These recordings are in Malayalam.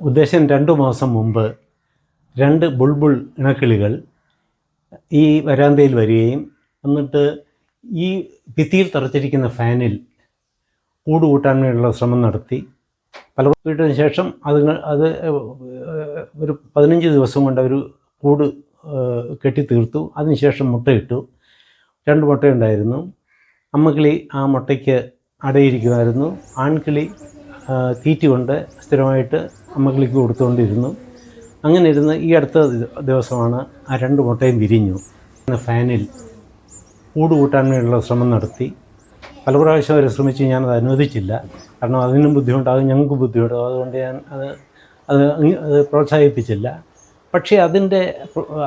ഉദ്ദേശം രണ്ട് മാസം മുമ്പ് രണ്ട് ബുൾബുൾ ഇണക്കിളികൾ ഈ വരാന്തയിൽ വരികയും എന്നിട്ട് ഈ ഭിത്തിയിൽ തറച്ചിരിക്കുന്ന ഫാനിൽ കൂട് കൂട്ടാൻ വേണ്ടിയുള്ള ശ്രമം നടത്തി. പല വീട്ടിന് ശേഷം അത് അത് ഒരു പതിനഞ്ച് ദിവസം കൊണ്ട് അവർ കൂട് കെട്ടിത്തീർത്തു. അതിനുശേഷം മുട്ടയിട്ടു. രണ്ട് മുട്ടയുണ്ടായിരുന്നു. അമ്മക്കിളി ആ മുട്ടയ്ക്ക് അടയിരിക്കുമായിരുന്നു. ആൺകിളി തീറ്റ കൊണ്ട് സ്ഥിരമായിട്ട് അമ്മക്കിളിക്ക് കൊടുത്തുകൊണ്ടിരുന്നു. അങ്ങനെ ഇരുന്ന് ഈ അടുത്ത ദിവസമാണ് ആ രണ്ട് മുട്ടയും വിരിഞ്ഞു. ഫാനിൽ കൂട് കൂട്ടാൻ വേണ്ടിയുള്ള ശ്രമം നടത്തി. പല പ്രാവശ്യം അവർ ശ്രമിച്ച് ഞാനത് അനുവദിച്ചില്ല. കാരണം അതിനും ബുദ്ധിമുട്ടാകും ഞങ്ങൾക്ക് ബുദ്ധിമുട്ടാകും അതുകൊണ്ട് ഞാൻ അത് അത് അത് പ്രോത്സാഹിപ്പിച്ചില്ല. പക്ഷേ അതിന്റെ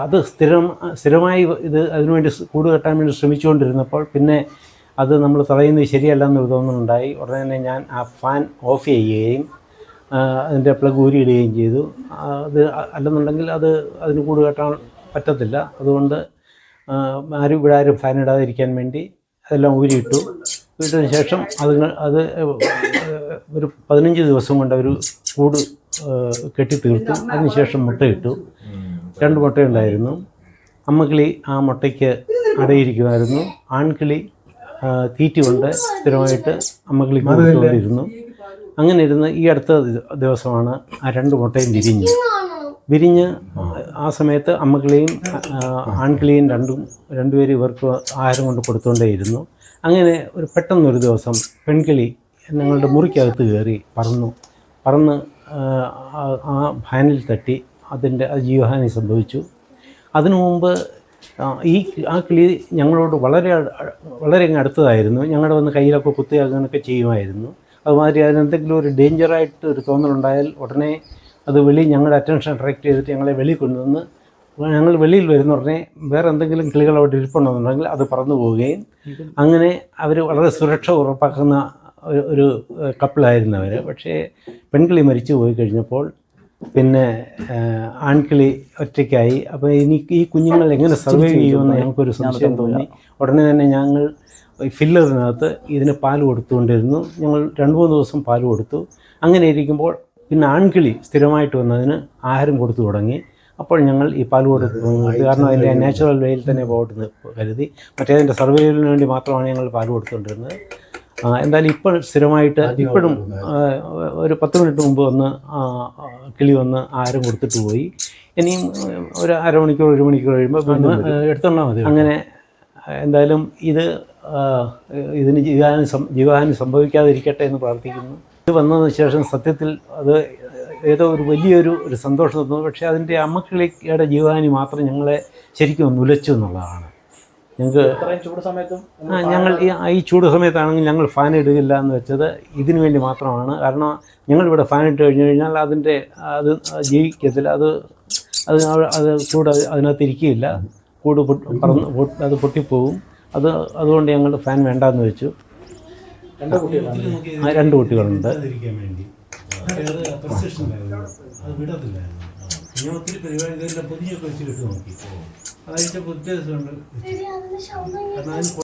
അത് സ്ഥിരം സ്ഥിരമായി ഇത് അതിനുവേണ്ടി കൂട് കെട്ടാൻ വേണ്ടി ശ്രമിച്ചുകൊണ്ടിരുന്നപ്പോൾ പിന്നെ അത് നമ്മൾ തടയുന്നത് ശരിയല്ല എന്നൊരു തോന്നുന്നുണ്ടായി ഉടനെ തന്നെ ഞാൻ ആ ഫാൻ ഓഫ് ചെയ്യുകയും അതിന്റെ പ്ലഗ് ഊരിയിടുകയും ചെയ്തു. അത് അല്ലെന്നുണ്ടെങ്കിൽ അത് അതിന് കൂട് കെട്ടാൻ പറ്റത്തില്ല. അതുകൊണ്ട് ആരും ഇവിടെ ആരും ഫാൻ ഇടാതിരിക്കാൻ വേണ്ടി അതെല്ലാം ഊരിയിട്ടു. ഊരിട്ടതിന് ശേഷം അത് അത് ഒരു പതിനഞ്ച് ദിവസം കൊണ്ട് അവർ കൂട് കെട്ടി തീർത്തു അതിനുശേഷം മുട്ടയിട്ടു. രണ്ട് മുട്ടയുണ്ടായിരുന്നു. അമ്മക്കിളി ആ മുട്ടയ്ക്ക് അടയിരിക്കുമായിരുന്നു. ആൺകിളി ആ, തീറ്റ കൊണ്ട് സ്ഥിരമായിട്ട് അമ്മക്കിളിക്ക് കൊടുത്തുകൊണ്ടിരുന്നു. അങ്ങനെ ഇരുന്ന് ഈ അടുത്ത ദിവസമാണ് ആ രണ്ട് മുട്ടയും വിരിഞ്ഞ്. വിരിഞ്ഞ് ആ സമയത്ത് അമ്മക്കിളിയും ആൺകിളിയും രണ്ടും രണ്ടുപേരും ഇവർക്ക് ആഹാരം കൊണ്ട് കൊടുത്തുകൊണ്ടേയിരുന്നു. അങ്ങനെ ഒരു പെട്ടെന്നൊരു ദിവസം പെൺകിളി ഞങ്ങളുടെ മുറിക്കകത്ത് കയറി പറന്നു. പറന്ന് ആ, ഫാനിൽ തട്ടി അതിന്റെ അത് ജീവഹാനി സംഭവിച്ചു. അതിനു മുമ്പ് ഈ ആ കിളി ഞങ്ങളോട് വളരെ വളരെ അങ്ങ് അടുത്തതായിരുന്നു. ഞങ്ങളുടെ വന്ന് കയ്യിലൊക്കെ കുത്തിയാക്കാനൊക്കെ ചെയ്യുമായിരുന്നു. അതുമാതിരി അതിനെന്തെങ്കിലും ഒരു ഡേഞ്ചറായിട്ട് ഒരു തോന്നലുണ്ടായാൽ ഉടനെ അത് വെളി ഞങ്ങളുടെ അറ്റൻഷൻ അട്രാക്ട് ചെയ്തിട്ട് ഞങ്ങളെ വെളിയിൽ കൊണ്ടുവന്ന് ഞങ്ങൾ വെളിയിൽ വരുന്ന ഉടനെ വേറെ എന്തെങ്കിലും കിളികൾ അവിടെ ഇരിപ്പുണ്ടെന്നുണ്ടെങ്കിൽ അത് പറന്നു പോവുകയും അങ്ങനെ അവർ വളരെ സുരക്ഷ ഉറപ്പാക്കുന്ന ഒരു ഒരു കപ്പിളായിരുന്നു അവർ പക്ഷേ പെൺകിളി മരിച്ചു പോയി കഴിഞ്ഞപ്പോൾ പിന്നെ ആൺകിളി ഒറ്റയ്ക്കായി. അപ്പോൾ എനിക്ക് ഈ കുഞ്ഞുങ്ങൾ എങ്ങനെ സർവൈവ് ചെയ്യുമെന്ന് ഞങ്ങൾക്കൊരു സംശയം തോന്നി. ഉടനെ തന്നെ ഞങ്ങൾ ഫില്ലറിനകത്ത് ഇതിന് പാൽ കൊടുത്തുകൊണ്ടിരുന്നു. ഞങ്ങൾ രണ്ട് മൂന്ന് ദിവസം പാൽ കൊടുത്തു. അങ്ങനെ ഇരിക്കുമ്പോൾ പിന്നെ ആൺകിളി സ്ഥിരമായിട്ട് വന്നതിന് ആഹാരം കൊടുത്തു തുടങ്ങി. അപ്പോൾ ഞങ്ങൾ ഈ പാൽ കൊടുത്തു. കാരണം അതിന്റെ നാച്ചുറൽ വേയിൽ തന്നെ പോകട്ടെന്ന് കരുതി. മറ്റേതിന്റെ സർവൈവലിന് വേണ്ടി മാത്രമാണ് ഞങ്ങൾ പാൽ കൊടുത്തുകൊണ്ടിരുന്നത്. എന്തായാലും ഇപ്പോൾ സ്ഥിരമായിട്ട് ഇപ്പോഴും ഒരു പത്ത് മിനിറ്റ് മുമ്പ് വന്ന് കിളി വന്ന് ആഹാരം കൊടുത്തിട്ട് പോയി. ഇനിയും ഒരു അരമണിക്കൂർ ഒരു മണിക്കൂർ കഴിയുമ്പോൾ എടുത്തോണ്ടാ എടുത്തോണ്ടാൽ മതി. അങ്ങനെ. എന്തായാലും ഇത് ഇതിന് ജീവാനി ജീവഹാനി സംഭവിക്കാതിരിക്കട്ടെ എന്ന് പ്രാർത്ഥിക്കുന്നു. ഇത് വന്നതിന് ശേഷം സത്യത്തിൽ അത് ഏതോ ഒരു വലിയൊരു ഒരു സന്തോഷം തോന്നുന്നു പക്ഷേ അതിന്റെ അമ്മക്കിളിയുടെ ജീവഹാനി മാത്രം ഞങ്ങളെ ശരിക്കും ഒന്ന് ഉലച്ചു എന്നുള്ളതാണ്. ഞങ്ങൾക്ക് ചൂട് സമയത്തും ഞങ്ങൾ ഈ ഈ ചൂട് സമയത്താണെങ്കിൽ ഞങ്ങൾ ഫാൻ ഇടുകയില്ല എന്ന് വെച്ചത് ഇതിനു വേണ്ടി മാത്രമാണ്. കാരണം ഞങ്ങളിവിടെ ഫാൻ ഇട്ട് കഴിഞ്ഞു കഴിഞ്ഞാൽ അതിന്റെ അത് ജീവിക്കത്തില്ല. അത് അത് അത് ചൂട് അത് അതിനകത്ത് ഇരിക്കുകയില്ല. കൂട് പൊട്ടി പറന്ന് അത് പൊട്ടിപ്പോവും. അത് അതുകൊണ്ട് ഞങ്ങൾ ഫാൻ വേണ്ടാന്ന് വെച്ചു. രണ്ട് കുട്ടികളുണ്ട്. ഒത്തിരി പരിപാടി പുതിയ നോക്കി വ്യത്യാസമുണ്ട് ശരി